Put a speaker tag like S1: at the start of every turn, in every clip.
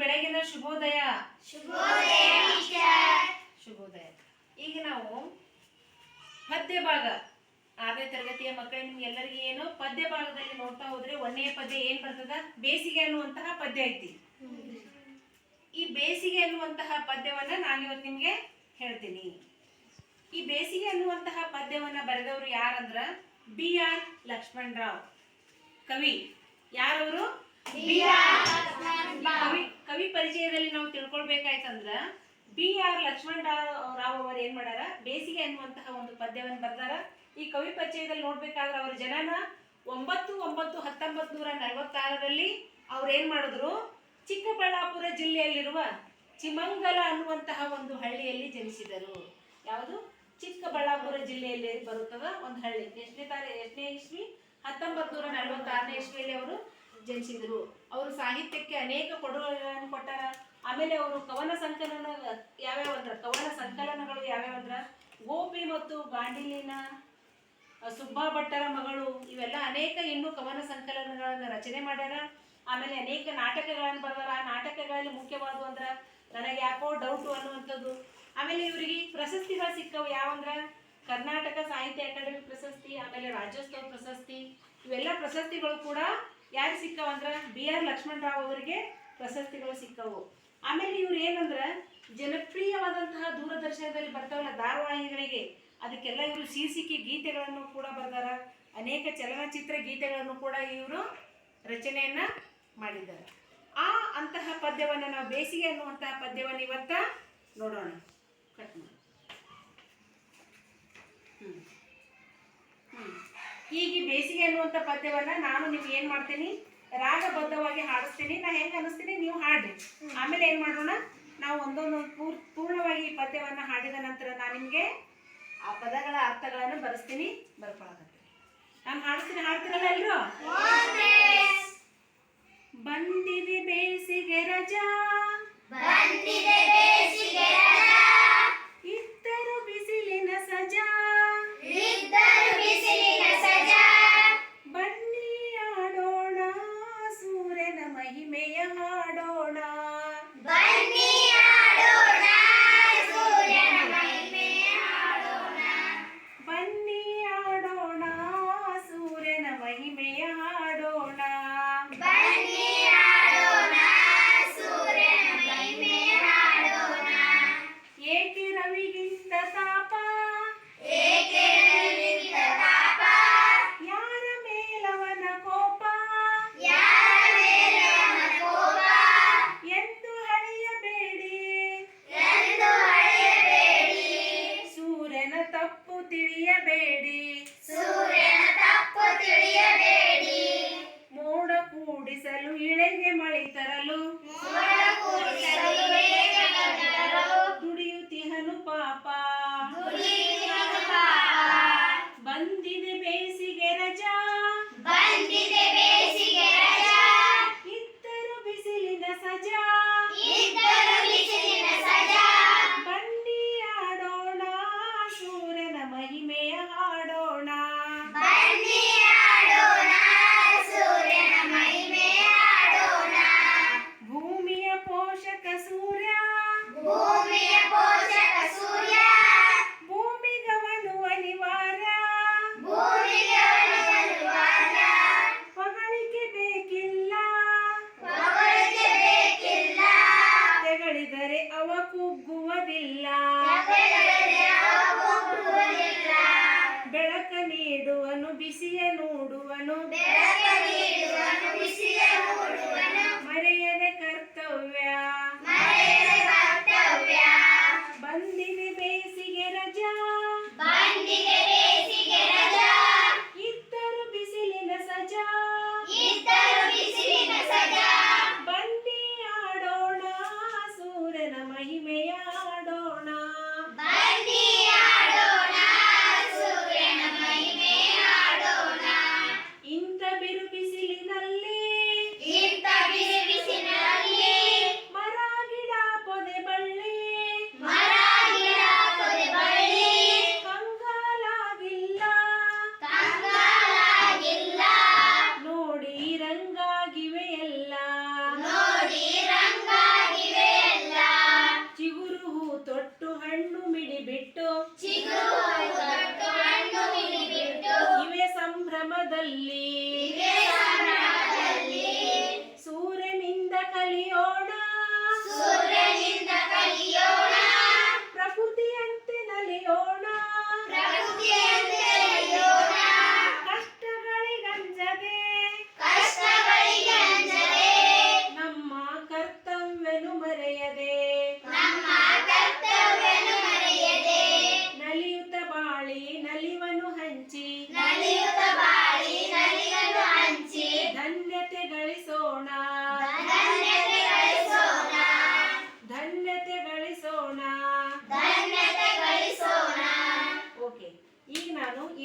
S1: ಬೆಳಗಿನ ಶುಭೋದಯ. ಶುಭೋದಯ ಈಗ ನಾವು ಪದ್ಯ ಭಾಗ. ಆರನೇ ತರಗತಿಯ ಮಕ್ಕಳು ನಿಮ್ಗೆಲ್ಲರಿಗೆ ಏನು ಪದ್ಯ ಭಾಗದಲ್ಲಿ ನೋಡ್ತಾ ಹೋದ್ರೆ ಒಂದನೇ ಪದ್ಯ ಏನ್ ಬರ್ತದ? ಬೇಸಿಗೆ ಅನ್ನುವಂತಹ ಪದ್ಯ ಐತಿ. ಈ ಬೇಸಿಗೆ ಅನ್ನುವಂತಹ ಪದ್ಯವನ್ನ ನಾನಿವತ್ತು ನಿಮ್ಗೆ ಹೇಳ್ತೀನಿ. ಈ ಬೇಸಿಗೆ ಅನ್ನುವಂತಹ ಪದ್ಯವನ್ನ ಬರೆದವರು ಯಾರಂದ್ರ ಬಿ ಆರ್ ಲಕ್ಷ್ಮಣರಾವ್ ಕವಿ ಯಾರವರು? ಕವಿ ಕವಿ ಪರಿಚಯದಲ್ಲಿ ನಾವು ತಿಳ್ಕೊಳ್ಬೇಕಾಯ್ತಂದ್ರ, ಬಿ ಆರ್ ಲಕ್ಷ್ಮಣ್ ರಾವ್ ಅವರು ಏನ್ ಮಾಡ್ಯಾರ? ಬೇಸಿಗೆ ಅನ್ನುವಂತಹ ಒಂದು ಪದ್ಯವನ್ನು ಬರ್ದಾರ. ಈ ಕವಿ ಪರಿಚಯದಲ್ಲಿ ನೋಡ್ಬೇಕಾದ್ರೆ ಅವರ ಜನನ ಒಂಬತ್ತು ಒಂಬತ್ತು ಹತ್ತೊಂಬತ್ತು ನೂರ ನಲವತ್ತಾರರಲ್ಲಿ ಅವ್ರು ಏನ್ ಮಾಡಿದ್ರು? ಚಿಕ್ಕಬಳ್ಳಾಪುರ ಜಿಲ್ಲೆಯಲ್ಲಿರುವ ಚಿಮಂಗಲ ಅನ್ನುವಂತಹ ಒಂದು ಹಳ್ಳಿಯಲ್ಲಿ ಜನಿಸಿದರು. ಯಾವುದು? ಚಿಕ್ಕಬಳ್ಳಾಪುರ ಜಿಲ್ಲೆಯಲ್ಲಿ ಬರುತ್ತದ ಒಂದು ಹಳ್ಳಿ. ಎಷ್ಟನೇ ತಾರೆ, ಎಷ್ಟನೇ ಇಸ್ವಿ? ಹತ್ತೊಂಬತ್ತು ನೂರ ನಲವತ್ತಾರನೇ ಇಸ್ವಿಯಲ್ಲಿ ಅವರು ಜನಿಸಿದರು. ಅವರು ಸಾಹಿತ್ಯಕ್ಕೆ ಅನೇಕ ಕೊಡುಗೆಗಳನ್ನು ಕೊಟ್ಟಾರ. ಆಮೇಲೆ ಅವರು ಕವನ ಸಂಕಲನ ಯಾವ್ಯಾವ ಅಂದ್ರ ಕವನ ಸಂಕಲನಗಳು ಯಾವ್ಯಾವ ಅಂದ್ರ ಗೋಪಿ ಮತ್ತು ಗಾಂಡಿಲಿನ ಅ, ಸುಬ್ಬಾ ಭಟ್ಟರ ಮಗಳು ಇವೆಲ್ಲ ಅನೇಕ ಇನ್ನೂ ಕವನ ಸಂಕಲನಗಳನ್ನು ರಚನೆ ಮಾಡ್ಯಾರ. ಆಮೇಲೆ ಅನೇಕ ನಾಟಕಗಳನ್ನು ಬರೆದಾರ. ಆ ನಾಟಕಗಳಲ್ಲಿ ಮುಖ್ಯವಾದವು ಅಂದ್ರ ನನಗೆ ಯಾಕೋ ಡೌಟು ಅನ್ನುವಂಥದ್ದು. ಆಮೇಲೆ ಇವರಿಗೆ ಪ್ರಶಸ್ತಿಗಳು ಸಿಕ್ಕವು. ಯಾವಂದ್ರ ಕರ್ನಾಟಕ ಸಾಹಿತ್ಯ ಅಕಾಡೆಮಿ ಪ್ರಶಸ್ತಿ ಆಮೇಲೆ ರಾಜ್ಯೋತ್ಸವ ಪ್ರಶಸ್ತಿ ಇವೆಲ್ಲ ಪ್ರಶಸ್ತಿಗಳು ಕೂಡ ಯಾರು ಸಿಕ್ಕವಂದ್ರ ಬಿ ಆರ್ ಲಕ್ಷ್ಮಣ್ ರಾವ್ ಅವರಿಗೆ ಪ್ರಶಸ್ತಿಗಳು ಸಿಕ್ಕವು. ಆಮೇಲೆ ಇವ್ರು ಏನಂದ್ರ ಜನಪ್ರಿಯವಾದಂತಹ ದೂರದರ್ಶನದಲ್ಲಿ ಬರ್ತಾವಲ್ಲ ಧಾರಾವಾಹಿಗಳಿಗೆ, ಅದಕ್ಕೆಲ್ಲ ಇವರು ಶೀರ್ಷಿಕೆ ಗೀತೆಗಳನ್ನು ಕೂಡ ಬರ್ದಾರ. ಅನೇಕ ಚಲನಚಿತ್ರ ಗೀತೆಗಳನ್ನು ಕೂಡ ಇವರು ರಚನೆಯನ್ನ ಮಾಡಿದ್ದಾರೆ. ಆ ಅಂತಹ ಪದ್ಯವನ್ನು ನಾವು ಬೇಸಿಗೆ ಅನ್ನುವಂತಹ ಪದ್ಯವನ್ನು ಇವತ್ತ ನೋಡೋಣ. ಕಟ್ ಮಾಡಿ. ಈಗ ಈ ಬೇಸಿಗೆ ಅನ್ನುವಂಥ ಪದ್ಯವನ್ನ ನಾನು ನಿಮ್ಗೆ ಏನ್ ಮಾಡ್ತೀನಿ? ರಾಗಬದ್ಧವಾಗಿ ಹಾಡಿಸ್ತೀನಿ. ನಾ ಹೆಂಗೆ ಅನಿಸ್ತೀನಿ? ನೀವು ಹಾಡ್ರಿ. ಆಮೇಲೆ ಏನ್ ಮಾಡೋಣ? ನಾವು ಒಂದೊಂದು ಪೂರ್ ಪೂರ್ಣವಾಗಿ ಈ ಪದ್ಯವನ್ನ ಹಾಡಿದ ನಂತರ ನಾನು ನಿಮ್ಗೆ ಆ ಪದಗಳ ಅರ್ಥಗಳನ್ನು ಬರೆಸ್ತೀನಿ. ಬರ್ಕೊಳಕತ್ತೀನಿ ನಾನು ಹಾಡಿಸ್ತೀನಿ ಹಾಡ್ತೀರಲ್ಲ ಎಲ್ರು? ಬಂದಿದೆ ಬೇಸಿಗೆ ರಜಾ.
S2: పెట్టు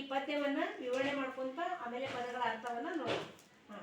S1: ಪದ್ಯವನ್ನ ವಿವರಣೆ ಮಾಡ್ಕೊಂತ ಆಮೇಲೆ ಪದಗಳ ಅರ್ಥವನ್ನ ನೋಡಿ ಹಾ.